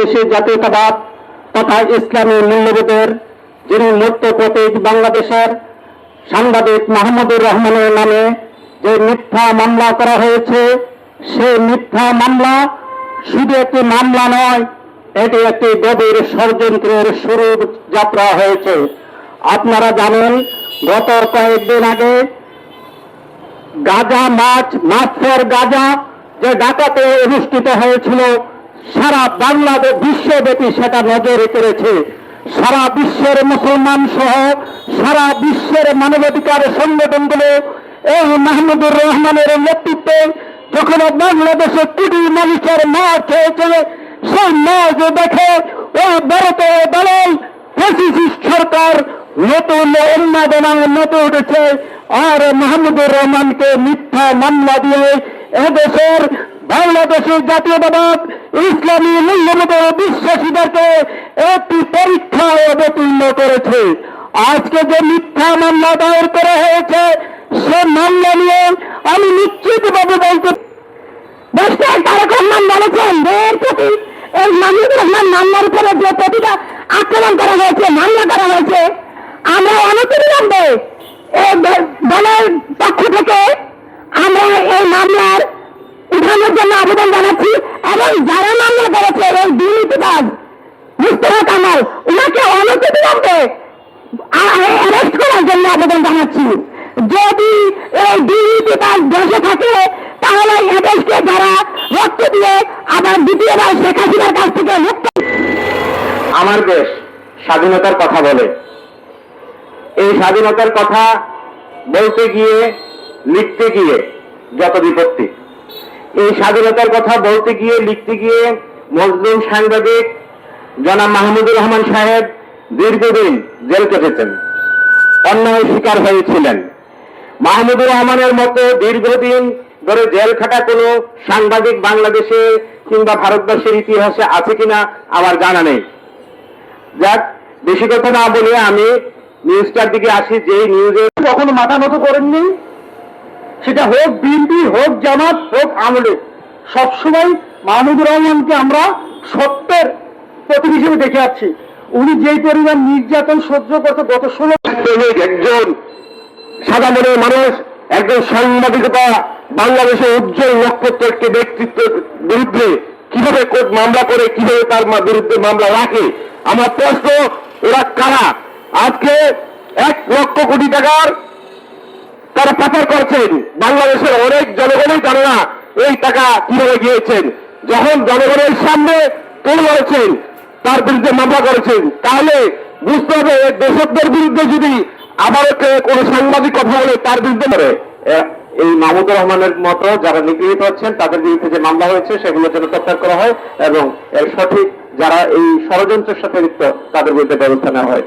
দেশে জাতীয়তাবাদ তথা ইসলামী মূল্যবোধের যিনি মূর্ত প্রতীক বাংলাদেশের সাংবাদিক মাহমুদুর রহমানের নামে যে মিথ্যা মামলা করা হয়েছে সেই মিথ্যা মামলা শুধু একটি মামলা নয়, এটি একটি গভীর ষড়যন্ত্রের শুরু যাত্রা হয়েছে। আপনারা জানেন, গত কয়েকদিন আগে গাজা মাছ, মাছের গাজা যে ডাকাতে অনুষ্ঠিত হয়েছিল সারা বাংলাদেশ বিশ্বব্যাপী সেটা নজরে করেছে সারা বিশ্বের মুসলমান সহ সারা বিশ্বের মানবাধিকার সংগঠনগুলো এই মাহমুদুর রহমানের নেতৃত্বে যখন বাংলাদেশে কোটি মানুষের মাছ হয়েছে সেই মাছ দেখে, ওই ভারতের ফ্যাসিস্ট সরকার নতুন উন্মাদনায় মেতে উঠেছে। আর মাহমুদুর রহমানকে মিথ্যা মামলা দিয়ে এদেশের বাংলাদেশের জাতীয়তাবাদ ইসলামী মূল্যবোধ বিশ্বাসীদেরকে একটি পরীক্ষায় অবতীর্ণ করেছে। আজকে যে মিথ্যা মামলা দায়ের করা হয়েছে, সে মামলা নিয়ে আমি বলতে মামলা করা হয়েছে, আমরা দলের পক্ষ থেকে আমরা এই মামলার উঠানোর জন্য আবেদন জানাচ্ছি এবং যারা মামলা করেছে এই দুর্নীতিবাজ মুস্তফা কামাল অ্যারেস্ট করার জন্য আবেদন জানাচ্ছি। যদি এই থাকে, তাহলে এদেশকে যারা রক্ত দিয়ে আবার দ্বিতীয়বার শেখ হাসিনার কাছ থেকে মুক্ত আমার দেশ স্বাধীনতার কথা বলে। এই স্বাধীনতার কথা বলতে গিয়ে, লিখতে গিয়ে যত বিপত্তি। এই স্বাধীনতার কথা বলতে গিয়ে, লিখতে গিয়ে মজলুম সাংবাদিক জনাব মাহমুদুর রহমান সাহেব দীর্ঘদিন জেল কেটেছেন, অন্যায় শিকার হয়েছিলেন। মাহমুদুর রহমানের মতো দীর্ঘদিন ধরে জেল খাটা কোনো সাংবাদিক বাংলাদেশে কিংবা ভারতবর্ষের ইতিহাসে আছে কিনা আমার জানা নেই। যাক, বেশি কথা না বলে আমি নিউজটার দিকে আসি যে নিউজে কখনো মাথা নত করেননি? সেটা হোক বিএনপি, হোক জামাত, হোক আমলে সবসময় মাহমুদুর রহমানকে আমরা সত্যের প্রতীক হিসেবে দেখে আছি উনি যেই পরিমাণ নির্যাতন সহ্য করতে গত ষোলো একজন মনের মানুষ, একজন সাংবাদিকতা বাংলাদেশের উজ্জ্বল নক্ষত্র একটি ব্যক্তিত্বের বিরুদ্ধে কীভাবে কোর্ট মামলা করে, কীভাবে তার বিরুদ্ধে মামলা রাখে? আমার প্রশ্ন, ওরা কারা? আজকে এক লক্ষ কোটি টাকার তারা পাচার করছেন। বাংলাদেশের অনেক জনগণই জানে না এই টাকা কীভাবে গিয়েছেন। যখন জনগণের সামনে তুলে ধরেছেন, তার বিরুদ্ধে মামলা করেছেন, তাহলে বুঝতে হবে দেশকদের বিরুদ্ধে যদি আবারও কোনো সাংবাদিক কথা বলে, তার বিরুদ্ধে করে এই মাহমুদুর রহমানের মতো যারা নিগৃহীত হচ্ছেন তাদের বিরুদ্ধে যে মামলা হয়েছে, সেগুলো যেন প্রত্যাহার করা হয় এবং এর সঠিক যারা এই ষড়যন্ত্রের সাথে লিপ্ত, তাদের বিরুদ্ধে ব্যবস্থা নেওয়া হয়।